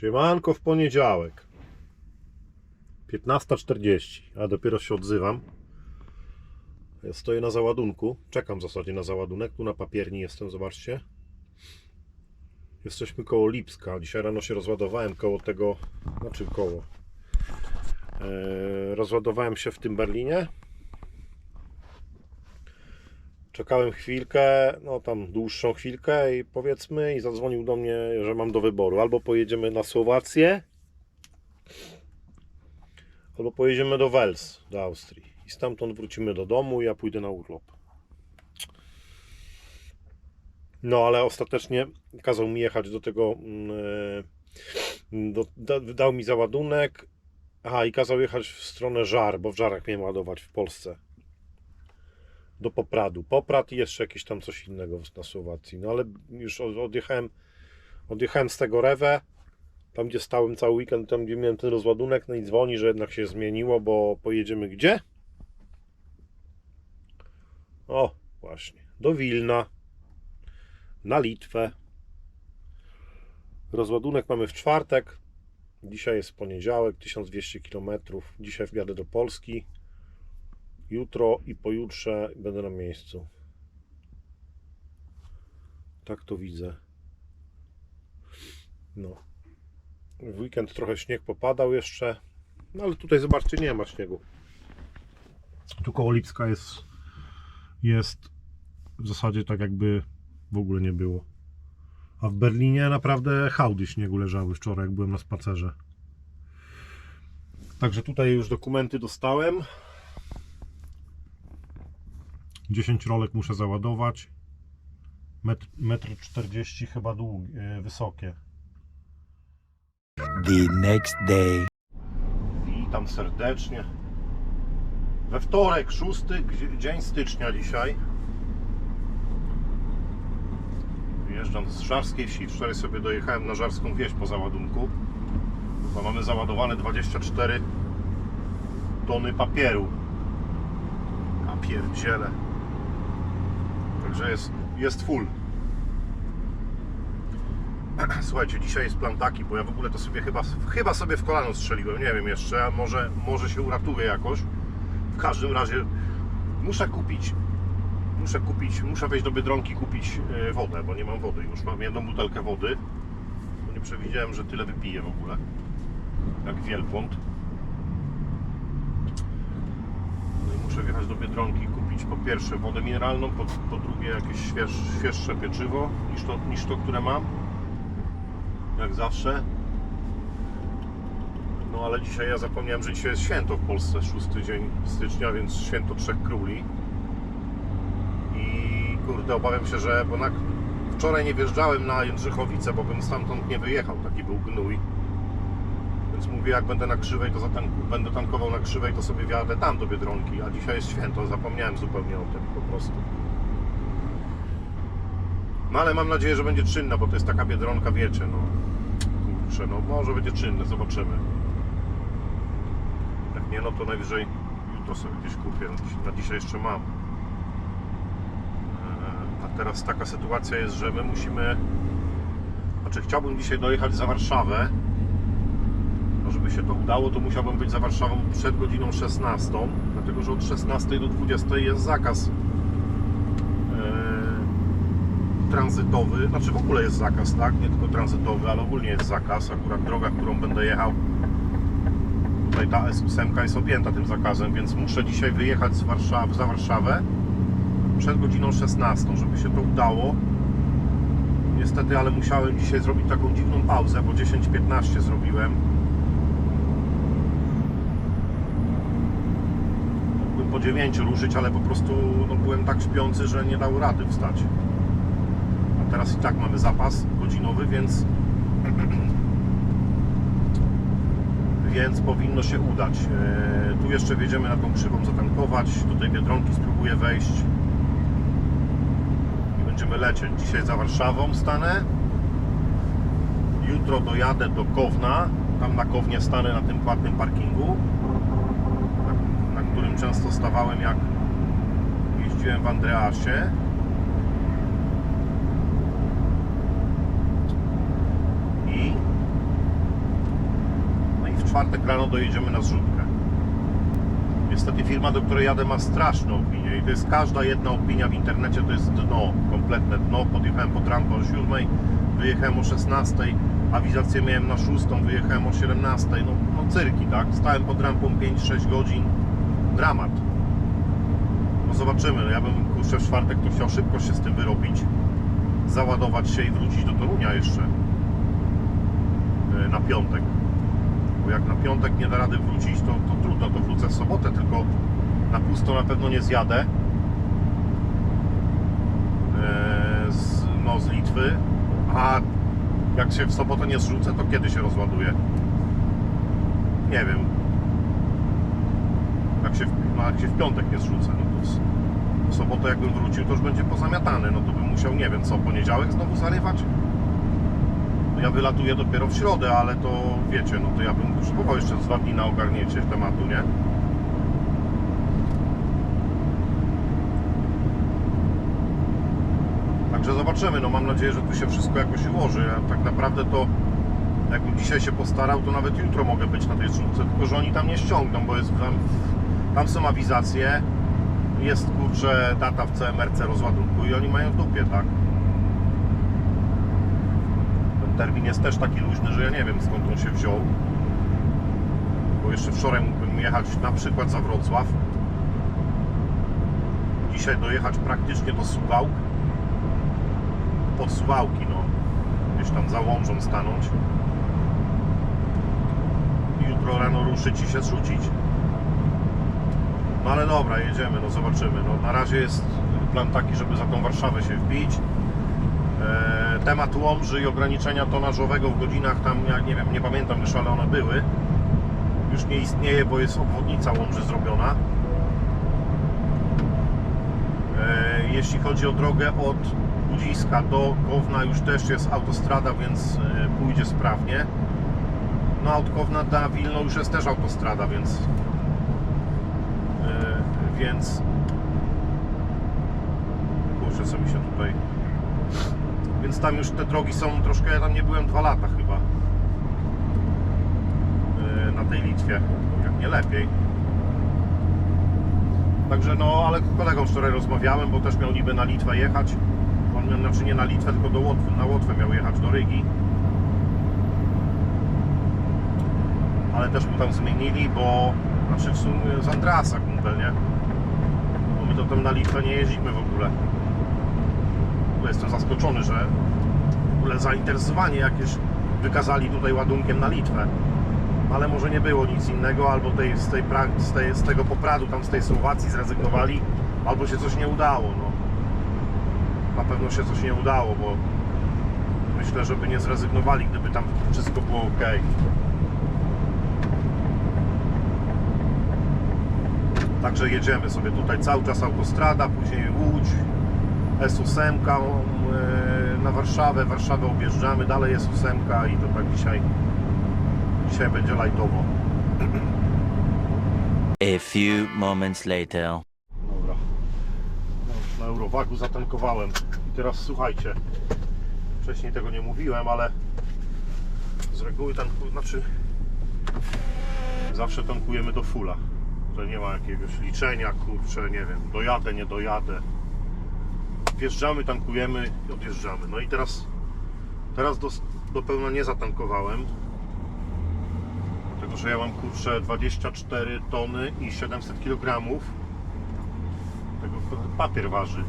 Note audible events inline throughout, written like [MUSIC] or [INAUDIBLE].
Siemanko w poniedziałek. 15.40, a dopiero się odzywam. Ja stoję na załadunku. Czekam w zasadzie na załadunek. Tu na papierni jestem, zobaczcie. Jesteśmy koło Lipska. Dzisiaj rano się rozładowałem koło tego, znaczy koło. Eee, rozładowałem się w tym Berlinie. Czekałem chwilkę, no tam dłuższą chwilkę i powiedzmy i zadzwonił do mnie, że mam do wyboru. Albo pojedziemy na Słowację, albo pojedziemy do Wels, do Austrii. I stamtąd wrócimy do domu i ja pójdę na urlop. No ale ostatecznie kazał mi jechać do tego, mm, e, do, da, dał mi załadunek, aha i kazał jechać w stronę Żar, bo w Żarach miałem ładować w Polsce do Popradu. Poprad i jeszcze jakieś tam coś innego na Słowacji. No ale już od- odjechałem, odjechałem z tego Rewe, tam gdzie stałem cały weekend, tam gdzie miałem ten rozładunek, no i dzwoni, że jednak się zmieniło, bo pojedziemy gdzie? O, właśnie, do Wilna, na Litwę. Rozładunek mamy w czwartek, dzisiaj jest poniedziałek, 1200 km, dzisiaj wjadę do Polski. Jutro i pojutrze będę na miejscu. Tak to widzę. No. W weekend trochę śnieg popadał jeszcze. No ale tutaj zobaczcie, nie ma śniegu. Tu koło Lipska jest jest w zasadzie tak jakby w ogóle nie było. A w Berlinie naprawdę hałdy śniegu leżały wczoraj, jak byłem na spacerze. Także tutaj już dokumenty dostałem. 10 rolek muszę załadować. Metr, metr 40 chyba długie, wysokie. The next day. Witam serdecznie. We wtorek, 6 gdzie- dzień stycznia dzisiaj. Wyjeżdżam z Żarskiej Wsi. Wczoraj sobie dojechałem na Żarską Wieś po załadunku. Bo mamy załadowane 24 tony papieru. A pierdziele. Także jest, jest full. [CLEARS THROAT] Słuchajcie, dzisiaj jest plan taki, bo ja w ogóle to sobie chyba, chyba sobie w kolano strzeliłem, nie wiem jeszcze, a może, może się uratuję jakoś. W każdym razie muszę kupić, muszę kupić, muszę wejść do Biedronki kupić e, wodę, bo nie mam wody już. Mam jedną butelkę wody, bo nie przewidziałem, że tyle wypiję w ogóle, jak wielbłąd. No i muszę wjechać do Biedronki kupić po pierwsze wodę mineralną, po, po drugie jakieś śwież, świeższe pieczywo niż to, niż to, które mam jak zawsze. No ale dzisiaj ja zapomniałem, że dzisiaj jest święto w Polsce, 6 dzień stycznia, więc święto Trzech Króli. I kurde, obawiam się, że bo na, wczoraj nie wjeżdżałem na Jędrzychowice, bo bym stamtąd nie wyjechał, taki był gnój. Więc mówię, jak będę na krzywej, to będę tankował na krzywej, to sobie wjadę tam do Biedronki, a dzisiaj jest święto, zapomniałem zupełnie o tym po prostu. No ale mam nadzieję, że będzie czynna, bo to jest taka biedronka, wiecie, no. Kurczę, no może będzie czynne, zobaczymy. Jak nie, no to najwyżej jutro sobie gdzieś kupię. Na dzisiaj jeszcze mam. Eee, A teraz taka sytuacja jest, że my musimy... Znaczy chciałbym dzisiaj dojechać za Warszawę. No żeby się to udało, to musiałbym być za Warszawą przed godziną 16, dlatego że od 16 do 20 jest zakaz eee, tranzytowy, znaczy w ogóle jest zakaz, tak? Nie tylko tranzytowy, ale ogólnie jest zakaz. Akurat droga, którą będę jechał, tutaj ta S8 jest objęta tym zakazem, więc muszę dzisiaj wyjechać z Warszawy, za Warszawę przed godziną 16, żeby się to udało. Niestety, ale musiałem dzisiaj zrobić taką dziwną pauzę, bo 10-15 zrobiłem. Po 9 ruszyć, ale po prostu no, byłem tak śpiący, że nie dał rady wstać. A teraz i tak mamy zapas godzinowy, więc [CLEARS THROAT] więc powinno się udać. E, Tu jeszcze wjedziemy na tą krzywą zatankować, do tej Biedronki spróbuję wejść i będziemy lecieć. Dzisiaj za Warszawą stanę, jutro dojadę do Kowna, tam na Kownie stanę na tym płatnym parkingu, którym często stawałem jak jeździłem w Andreasie. I czwartek rano dojedziemy na zrzutkę. Niestety firma, do której jadę ma straszne opinie i to jest każda jedna opinia w internecie, to jest dno, kompletne dno. Podjechałem pod rampę o 7, wyjechałem o 16, awizację miałem na 6, wyjechałem o 17, no, no cyrki, tak? Stałem pod rampą 5-6 godzin, dramat. No zobaczymy, ja bym kurczę w czwartek to chciał szybko się z tym wyrobić, załadować się i wrócić do Torunia jeszcze e, na piątek. Bo jak na piątek nie da rady wrócić, to, to trudno, to wrócę w sobotę, tylko na pusto na pewno nie zjadę. E, Z, no z Litwy. A jak się w sobotę nie zrzucę, to kiedy się rozładuje? Nie wiem. Jak się, no jak się w piątek nie zrzucę, no to w, sobotę jakbym wrócił, to już będzie pozamiatane. No to bym musiał, nie wiem, co, poniedziałek znowu zarywać? No ja wylatuję dopiero w środę, ale to wiecie, no to ja bym potrzebował jeszcze dwa dni na ogarnięcie tematu, nie? Także zobaczymy, no mam nadzieję, że tu się wszystko jakoś ułoży. Ja tak naprawdę to jakbym dzisiaj się postarał, to nawet jutro mogę być na tej zrzutce, tylko że oni tam nie ściągną, bo jest tam, tam są awizacje, jest kurczę data w CMRC rozładunku i oni mają w dupie, tak? Ten termin jest też taki luźny, że ja nie wiem skąd on się wziął. Bo jeszcze wczoraj mógłbym jechać na przykład za Wrocław. Dzisiaj dojechać praktycznie do Suwałk. Pod Suwałki, no. Gdzieś tam za stanąć. I jutro rano ruszyć i się zrzucić. No ale dobra, jedziemy, no zobaczymy. No, na razie jest plan taki, żeby za tą Warszawę się wbić. E, temat Łomży i ograniczenia tonażowego w godzinach tam, ja nie wiem, nie pamiętam już, ale one były. Już nie istnieje, bo jest obwodnica Łomży zrobiona. E, jeśli chodzi o drogę od Budziska do Kowna już też jest autostrada, więc e, pójdzie sprawnie. No a od Kowna do Wilno już jest też autostrada, więc więc kurczę co mi się tutaj więc tam już te drogi są troszkę, ja tam nie byłem dwa lata chyba Yy, na tej Litwie, jak nie lepiej. Także no, ale kolegą wczoraj rozmawiałem, bo też miał niby na Litwę jechać. On miał, znaczy nie na Litwę, tylko do Łotwy, na Łotwę miał jechać do Rygi. Ale też mu tam zmienili, bo znaczy w sumie z Andrasa nie? Bo my to tam na Litwę nie jeździmy w ogóle. W jestem zaskoczony, że w ogóle zainteresowanie jakieś wykazali tutaj ładunkiem na Litwę. Ale może nie było nic innego, albo tej, z, tej, z, tej, z tego popradu, tam z tej Słowacji zrezygnowali, albo się coś nie udało. No. Na pewno się coś nie udało, bo myślę, żeby nie zrezygnowali, gdyby tam wszystko było ok. Także jedziemy sobie tutaj cały czas autostrada, później Łódź, S8 e, na Warszawę, Warszawę objeżdżamy, dalej jest 8 i to tak dzisiaj, dzisiaj będzie lajtowo. A few moments later. Dobra, ja już na Eurowagu zatankowałem i teraz słuchajcie, wcześniej tego nie mówiłem, ale z reguły znaczy zawsze tankujemy do fulla, nie ma jakiegoś liczenia, kurczę, nie wiem, dojadę, nie dojadę. Wjeżdżamy, tankujemy i odjeżdżamy. No i teraz, teraz do, do pełna nie zatankowałem, dlatego że ja mam kurczę 24 tony i 700 kg. Tego papier waży.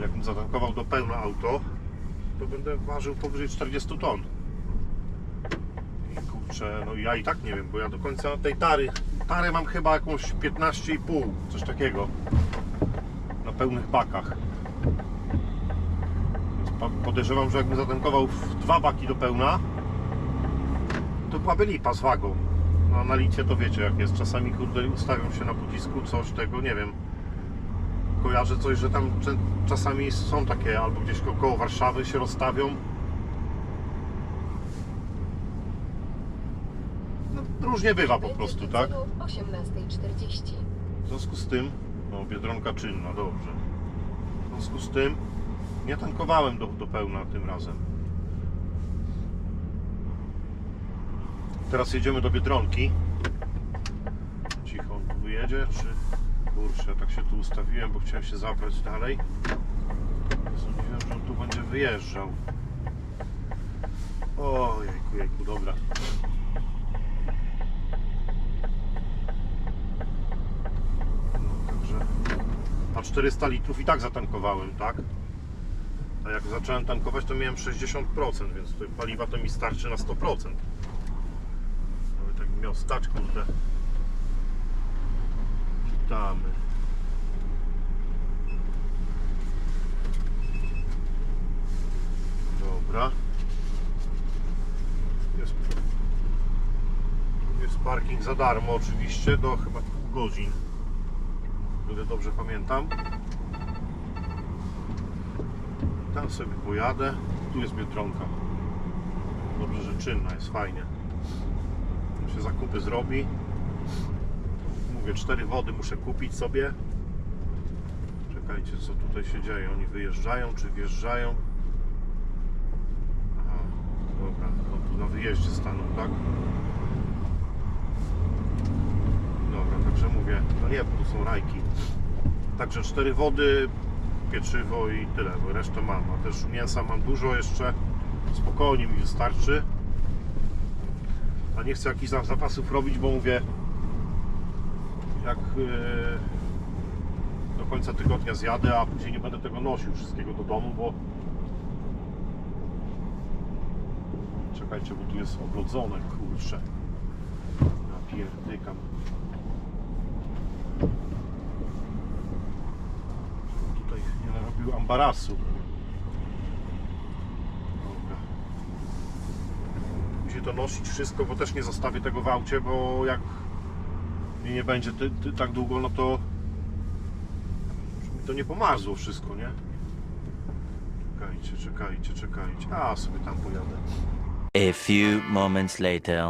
Jakbym zatankował do pełna auto, to będę ważył powyżej 40 ton. Kurczę, no ja i tak nie wiem, bo ja do końca tej tary, tarę mam chyba jakąś 15,5, coś takiego. Na pełnych bakach. Więc podejrzewam, że jakbym zatankował w dwa baki do pełna, to byłaby lipa z wagą. No na Litwie to wiecie jak jest. Czasami kurde ustawią się na pocisku coś tego, nie wiem. Kojarzę coś, że tam czasami są takie, albo gdzieś ko- koło Warszawy się rozstawią. Różnie bywa po prostu, tak? 18.40. W związku z tym, no Biedronka czynna, dobrze. W związku z tym nie tankowałem do, do pełna tym razem. Teraz jedziemy do Biedronki. Cicho, on tu wyjedzie, czy... Kurczę, tak się tu ustawiłem, bo chciałem się zabrać dalej. Sądziłem, że on tu będzie wyjeżdżał. O, jejku, jejku, dobra. No, także... A 400 litrów i tak zatankowałem, tak? A jak zacząłem tankować, to miałem 60%, więc paliwa to mi starczy na 100%. Nawet tak miał stać, kurde. Witamy. Dobra. Jest, jest parking za darmo oczywiście, do chyba godzin. Ile dobrze pamiętam. Tam sobie pojadę. Tu jest Biedronka. Dobrze, że czynna jest, fajnie. Tam się zakupy zrobi. Mówię, cztery wody muszę kupić sobie. Czekajcie, co tutaj się dzieje. Oni wyjeżdżają, czy wjeżdżają? Aha, dobra. No, tu na wyjeździe staną, tak? Dobra, także mówię, no nie, tu są rajki. Także cztery wody, pieczywo i tyle, bo resztę mam. A też mięsa mam dużo jeszcze, spokojnie mi wystarczy. A nie chcę jakichś zapasów robić, bo mówię, jak yy, do końca tygodnia zjadę, a później nie będę tego nosił wszystkiego do domu, bo czekajcie, bo tu jest oblodzone, kurczę. Napierdykam. tutaj nie narobił ambarasu. Musi to nosić wszystko, bo też nie zostawię tego w aucie, bo jak mnie nie będzie ty, ty, tak długo, no to mi to nie pomarzło wszystko, nie? Czekajcie, czekajcie, czekajcie. A, sobie tam pojadę. A few moments later.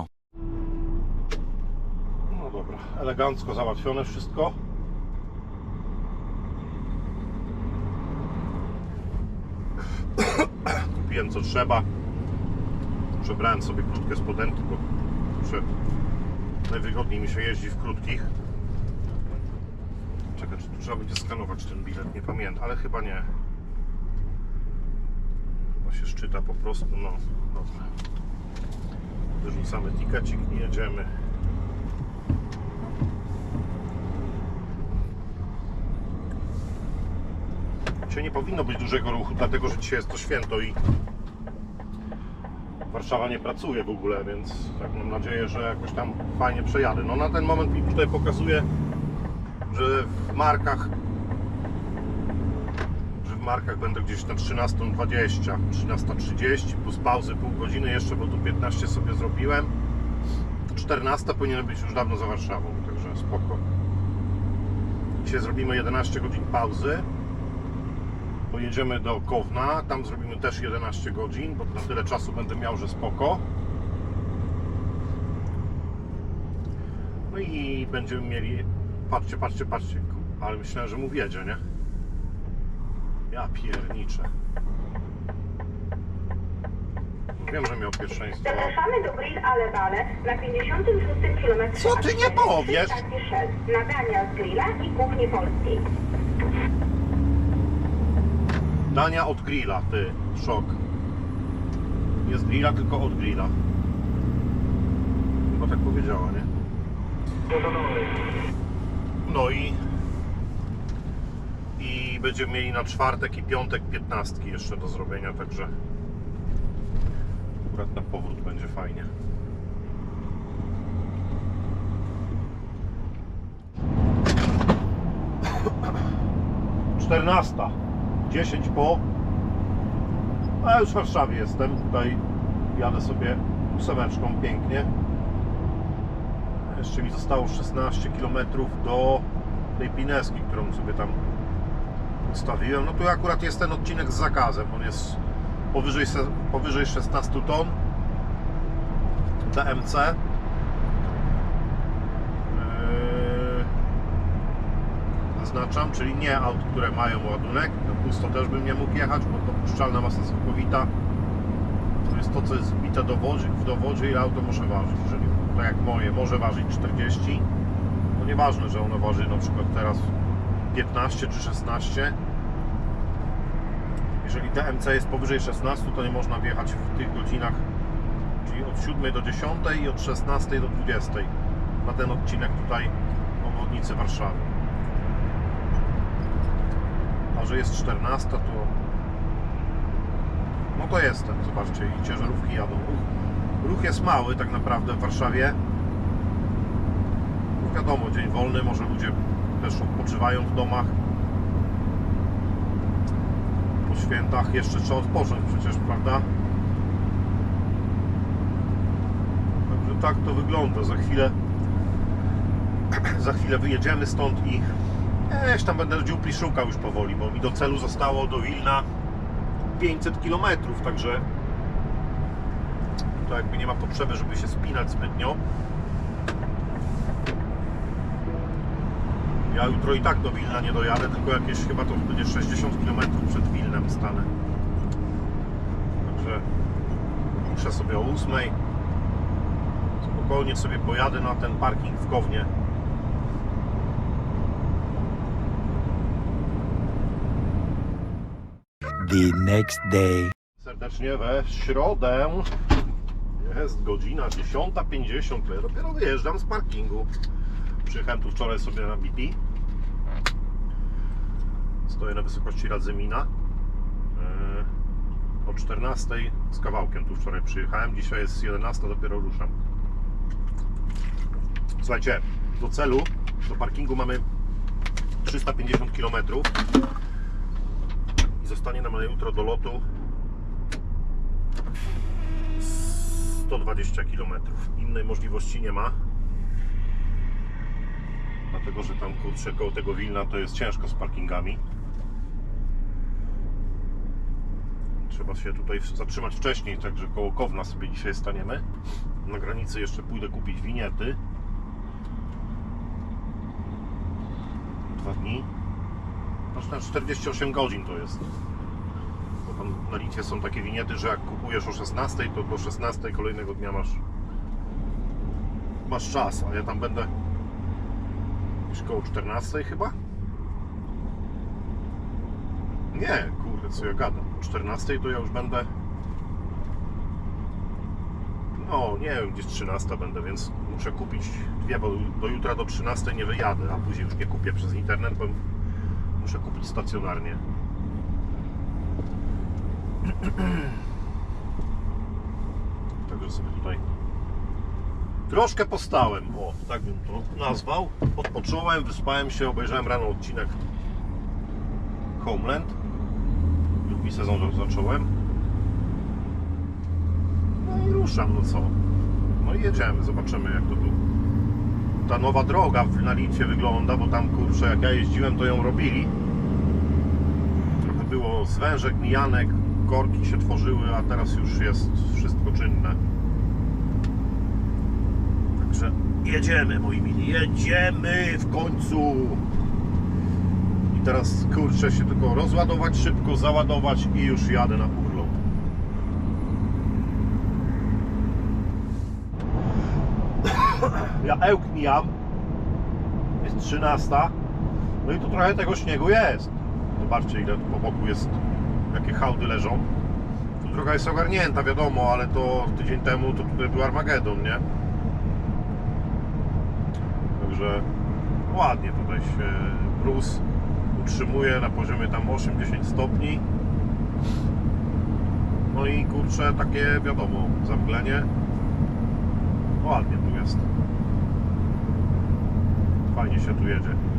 No dobra, elegancko załatwione wszystko. Kupiłem co trzeba. Przebrałem sobie krótkie spodenki, bo najwygodniej mi się jeździ w krótkich. Czekaj, czy tu trzeba będzie skanować ten bilet? Nie pamiętam, ale chyba nie. Chyba się szczyta po prostu, no dobra. Wyrzucamy tikecik i jedziemy. Dzisiaj nie powinno być dużego ruchu, dlatego że dzisiaj jest to święto i Warszawa nie pracuje w ogóle, więc tak mam nadzieję, że jakoś tam fajnie przejadę. No na ten moment mi tutaj pokazuje, że w markach że w markach będę gdzieś na 13.20, 13.30 plus pauzy pół godziny jeszcze, bo tu 15 sobie zrobiłem. 14 powinien być już dawno za Warszawą, także spoko. Dzisiaj zrobimy 11 godzin pauzy. Pojedziemy do Kowna, tam zrobimy też 11 godzin, bo na tyle czasu będę miał, że spoko. No i będziemy mieli. Patrzcie, patrzcie, patrzcie. Ale myślałem, że mu wiedzie, nie? Ja pierniczę. Wiem, że miał pierwszeństwo. Zapraszamy do Grill Ale Vale na 56 km. Co ty nie powiesz? Nadania z grilla i kuchni polskiej. Dania od grilla, ty, szok. Nie z grilla, tylko od grilla. Chyba tak powiedziała, nie? No i... I będziemy mieli na czwartek i piątek piętnastki jeszcze do zrobienia, także... Akurat na powrót będzie fajnie. Czternasta. 10 po. A już w Warszawie jestem. Tutaj jadę sobie ósemeczką pięknie. Jeszcze mi zostało 16 km do tej Pineski, którą sobie tam ustawiłem. No tu akurat jest ten odcinek z zakazem. On jest powyżej, powyżej 16 ton. DMC. Zaznaczam, czyli nie aut, które mają ładunek. Na pusto też bym nie mógł jechać, bo dopuszczalna masa całkowita to jest to, co jest wbite do wodzie, w dowodzie, ile auto może ważyć. Jeżeli, tak jak moje, może ważyć 40, to nieważne, że ono waży na przykład teraz 15 czy 16. Jeżeli DMC jest powyżej 16, to nie można wjechać w tych godzinach, czyli od 7 do 10 i od 16 do 20 na ten odcinek tutaj obwodnicy Warszawy. A że jest 14, to no to jestem, zobaczcie, i ciężarówki jadą. Ruch, jest mały tak naprawdę w Warszawie. No wiadomo, dzień wolny, może ludzie też odpoczywają w domach. Po świętach jeszcze trzeba odpocząć przecież, prawda? Także tak to wygląda. Za chwilę [CLEARS THROAT] za chwilę wyjedziemy stąd i Eś tam będę dziupli szukał już powoli, bo mi do celu zostało do Wilna 500 km, także to jakby nie ma potrzeby, żeby się spinać zbytnio. Ja jutro i tak do Wilna nie dojadę, tylko jakieś chyba to będzie 60 km przed Wilnem stanę. Także muszę sobie o 8. Spokojnie sobie pojadę na ten parking w Kownie. The next day. serdecznie we środę. Jest godzina 10.50. Ja dopiero wyjeżdżam z parkingu. Przyjechałem tu wczoraj sobie na BP. Stoję na wysokości Radzymina. Yy, O 14 z kawałkiem tu wczoraj przyjechałem. Dzisiaj jest 11, dopiero ruszam. Słuchajcie, do celu, do parkingu mamy 350 km zostanie nam na jutro do lotu 120 km. Innej możliwości nie ma. Dlatego, że tam kurczę koło tego Wilna to jest ciężko z parkingami. Trzeba się tutaj zatrzymać wcześniej, także koło Kowna sobie dzisiaj staniemy. Na granicy jeszcze pójdę kupić winiety. Dwa dni. Znaczy na 48 godzin to jest. Bo tam na Litwie są takie winiety, że jak kupujesz o 16, to do 16 kolejnego dnia masz masz czas, a ja tam będę już koło 14 chyba? Nie, kurde, co ja gadam. O 14 to ja już będę no, nie wiem, gdzieś 13 będę, więc muszę kupić dwie, bo do jutra do 13 nie wyjadę, a później już nie kupię przez internet, bo muszę kupić stacjonarnie. [CLEARS THROAT] Także sobie tutaj troszkę postałem, o, tak bym to nazwał. Odpocząłem, wyspałem się, obejrzałem rano odcinek Homeland. Drugi sezon zacząłem. No i ruszam, no co. No i jedziemy, zobaczymy jak to tu ta nowa droga na Litwie wygląda, bo tam kurczę, jak ja jeździłem, to ją robili. Trochę było zwężek, mijanek, korki się tworzyły, a teraz już jest wszystko czynne. Także jedziemy, moi mili, jedziemy w końcu. I teraz kurczę się tylko rozładować szybko, załadować i już jadę na urlop. Ja ełk mijam. Jest 13. No i tu trochę tego śniegu jest. Zobaczcie ile tu po boku jest, jakie hałdy leżą. Tu droga jest ogarnięta, wiadomo, ale to tydzień temu to tutaj był Armagedon, nie? Także ładnie tutaj się mróz utrzymuje na poziomie tam 8-10 stopni. No i kurczę, takie wiadomo, zamglenie. Ładnie tu jest. Fajnie się tu jedzie.